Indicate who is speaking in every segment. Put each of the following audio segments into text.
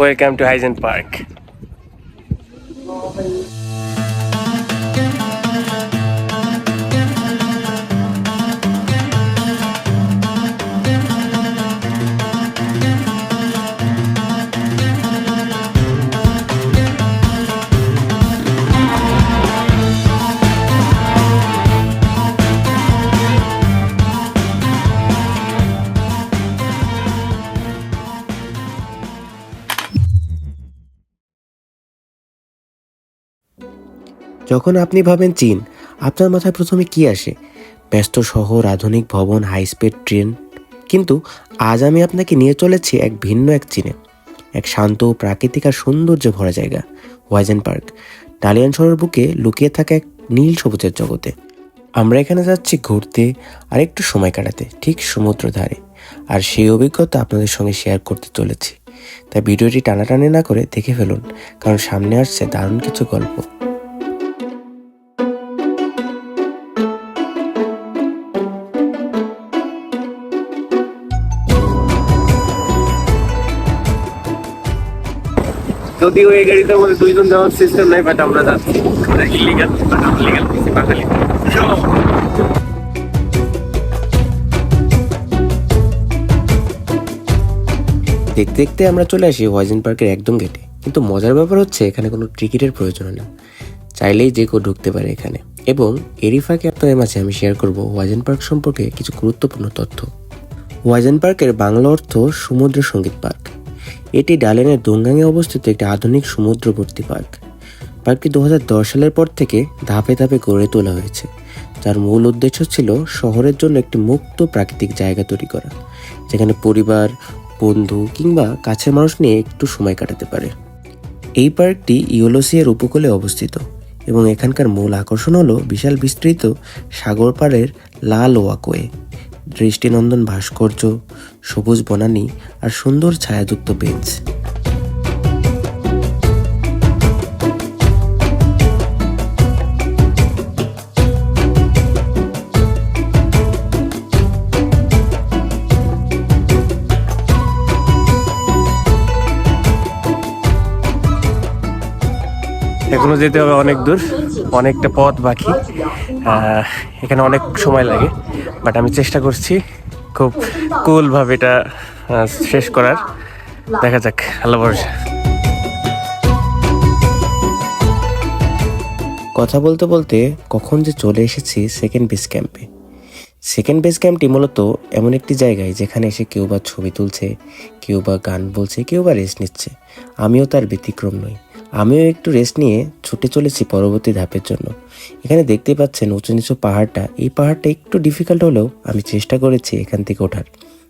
Speaker 1: Welcome to hygiene park
Speaker 2: যখন আপনি ভাবেন চীন, আপনার মাথায় প্রথমে কি আসে? ব্যস্ত শহর, আধুনিক ভবন হাই স্পিড ট্রেন কিন্তু আজ আমি আপনাকে নিয়ে চলেছি এক ভিন্ন এক চীনে। এক শান্ত, প্রাকৃতিক আর সৌন্দর্য ভরা জায়গা ওয়াইজেন পার্ক ডালিয়ান শহরের বুকে লুকিয়ে থাকা এক নীল সবুজের জগতে। আমরা এখানে যাচ্ছি ঘুরতে আর একটু সময় কাটাতে, ঠিক সমুদ্র ধারে। আর সেই অভিজ্ঞতা আপনাদের সঙ্গে শেয়ার করতে চলেছি। তাই ভিডিওটি টানাটানি না করে দেখে ফেলুন, কারণ সামনে আসছে দারুণ কিছু গল্প।
Speaker 1: যদিও এই গাড়িটার মধ্যে দুইজন যাওয়ার সিস্টেম নাই বাট আমরা যাচ্ছি। ইলিগাল বাট আমরা লিগাল বাঙালি
Speaker 2: দেখতে দেখতে আমরা চলে আসি ওয়াইজেন পার্কের একদম গেটে কিন্তু মজার ব্যাপার হচ্ছে এখানে কোনো টিকিটের প্রয়োজন না। চাইলেই যে কেউ ঢুকতে পারে এখানে। এবং এরই ফাঁকে আপনাদের মাঝে আমি শেয়ার করব। ওয়াইজেন পার্ক সম্পর্কে কিছু গুরুত্বপূর্ণ তথ্য। ওয়াইজেন পার্কের বাংলা অর্থ সমুদ্র সংগীত পার্ক। এটি ডালেনের দোঙ্গাঙে অবস্থিত একটি আধুনিক সমুদ্রবর্তী পার্ক। পার্কটি দু হাজার দশ সালের পর থেকে ধাপে ধাপে গড়ে তোলা হয়েছে। যার মূল উদ্দেশ্য ছিল শহরের জন্য একটি মুক্ত প্রাকৃতিক জায়গা তৈরি করা, যেখানে পরিবার, বন্ধু কিংবা কাছের মানুষ নিয়ে একটু সময় কাটাতে পারে। এই পার্কটি ইউলোসিয়ার উপকূলে অবস্থিত এবং এখানকার মূল আকর্ষণ হলো বিশাল বিস্তৃত সাগর পাড়ের লাল ওয়াকওয়ে। দৃষ্টিনন্দন ভাস্কর্য সবুজ বনানী আর সুন্দর ছায়াযুক্ত বেঞ্চ।
Speaker 1: এখনও যেতে হবে অনেক দূর, অনেকটা পথ বাকি। এখানে অনেক সময় লাগে বাট আমি চেষ্টা করছি খুব কুল ভাবে এটা শেষ করার। দেখা যাক, আল্লাহ ভরসা।
Speaker 2: কথা বলতে বলতে কখন যে চলে এসেছি সেকেন্ড বেস ক্যাম্পে সেকেন্ড বেস ক্যাম্পটি মূলত এমন একটি জায়গায় যেখানে এসে কেউ বা ছবি তুলছে, কেউ বা গান বলছে, কেউ বা রেস্ট নিচ্ছে। আমিও তার ব্যতিক্রম নই। আমিও একটু রেস্ট নিয়ে ছুটে চলেছি পরবর্তী ধাপের জন্য। এখানে দেখতে পাচ্ছেন উঁচু নিচু পাহাড়টা। এই পাহাড়টা একটু ডিফিকাল্ট হলেও আমি চেষ্টা করেছি এখান থেকে ওঠার।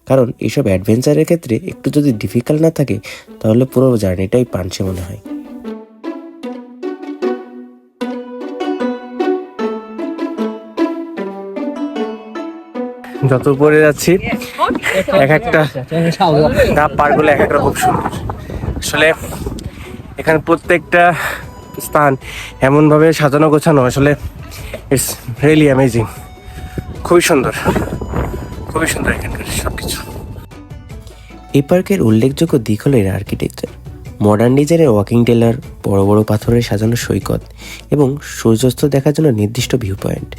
Speaker 2: কারণ এইসব অ্যাডভেঞ্চারের ক্ষেত্রে একটু যদি ডিফিকাল্ট না থাকে তাহলে পুরো জার্নিটাই পানছে মনে হয়।
Speaker 1: যত উপরে যাচ্ছি এক একটা ধাপ পার করলে এক এক রকম সুন্দর। আসলে এখানে প্রত্যেকটা স্থান এমনভাবে সাজানো গোছানো আসলে ইটস রিয়েলি অ্যামেজিং খুবই সুন্দর। খুবই সুন্দর এখানকার সব কিছু
Speaker 2: এই পার্কের উল্লেখযোগ্য দিক হলো এর আর্কিটেকচার মডার্ন ডিজাইনের ওয়াকিং টেলার বড় বড় পাথরের সাজানো সৈকত এবং সূর্যাস্ত দেখার জন্য নির্দিষ্ট ভিউ পয়েন্ট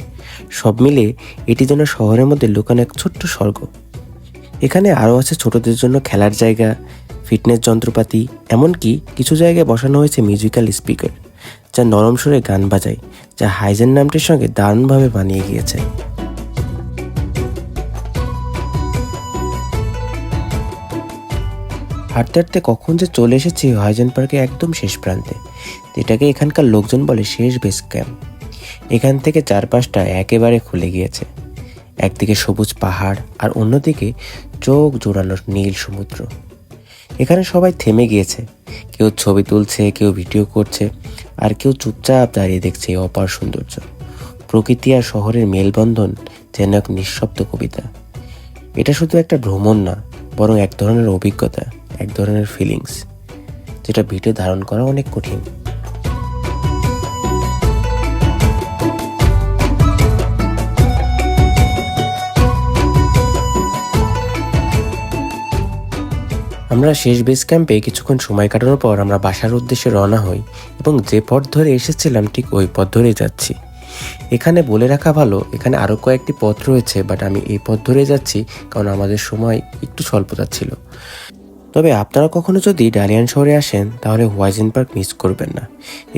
Speaker 2: সব মিলে এটি যেন শহরের মধ্যে লুকানো এক ছোট্ট স্বর্গ। এখানে আরও আছে ছোটদের জন্য খেলার জায়গা ফিটনেস যন্ত্রপাতি, এমনকি কিছু জায়গায় বসানো হয়েছে মিউজিক্যাল স্পিকার যা নরম সুরে গান বাজায়, যা হাইজেন নামটির সঙ্গে দারুণভাবে বানিয়ে গিয়েছে। হাঁটতে হাঁটতে কখন যে চলে এসেছি হাইজেন পার্কে একদম শেষ প্রান্তে এটাকে এখানকার লোকজন বলে শেষ বেস ক্যাম্প এখান থেকে চারপাশটা একেবারে খুলে গিয়েছে। একদিকে সবুজ পাহাড় আর অন্যদিকে চোখ জোড়ানো নীল সমুদ্র। এখানে সবাই থেমে গিয়েছে। কেউ ছবি তুলছে, কেউ ভিডিও করছে, আর কেউ চুপচাপ দাঁড়িয়ে দেখছে এই অপার সৌন্দর্য। প্রকৃতি আর শহরের মেলবন্ধন যেন এক নিঃশব্দ কবিতা। এটা শুধু একটা ভ্রমণ না, বরং এক ধরনের অভিজ্ঞতা, এক ধরনের ফিলিংস যেটা ভিডিও ধারণ করা অনেক কঠিন। আমরা শেষ বেস ক্যাম্পে কিছুক্ষণ সময় কাটানোর পর আমরা বাসার উদ্দেশ্যে রওনা হই এবং যে পথ ধরে এসেছিলাম ঠিক ওই পথ ধরেই যাচ্ছি। এখানে বলে রাখা ভালো, এখানে আরও কয়েকটি পথ রয়েছে বাট আমি এই পথ ধরে যাচ্ছি কারণ আমাদের সময় একটু স্বল্পতা ছিল। তবে আপনারা কখনো যদি ডালিয়ান শহরে আসেন, তাহলে হোয়াইজেন পার্ক মিস করবেন না।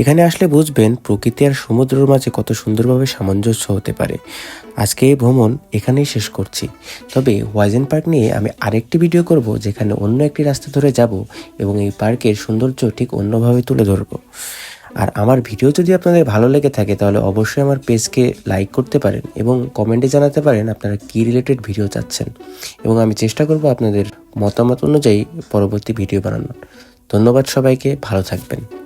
Speaker 2: এখানে আসলে বুঝবেন প্রকৃতি আর সমুদ্রের মাঝে কত সুন্দরভাবে সামঞ্জস্য হতে পারে। আজকে এই ভ্রমণ এখানেই শেষ করছি। তবে হোয়াইজেন পার্ক নিয়ে আমি আরেকটি ভিডিও করব, যেখানে অন্য একটি রাস্তা ধরে যাব এবং এই পার্কের সৌন্দর্য ঠিক অন্যভাবে তুলে ধরবো। আর আমার ভিডিও যদি আপনাদের ভালো লেগে থাকে, তাহলে অবশ্যই আমার পেজকে লাইক করতে পারেন এবং কমেন্টে জানাতে পারেন আপনারা কী রিলেটেড ভিডিও চাচ্ছেন। এবং আমি চেষ্টা করব আপনাদের মতামত অনুযায়ী পরবর্তী ভিডিও বানানোর। ধন্যবাদ সবাইকে, ভালো থাকবেন।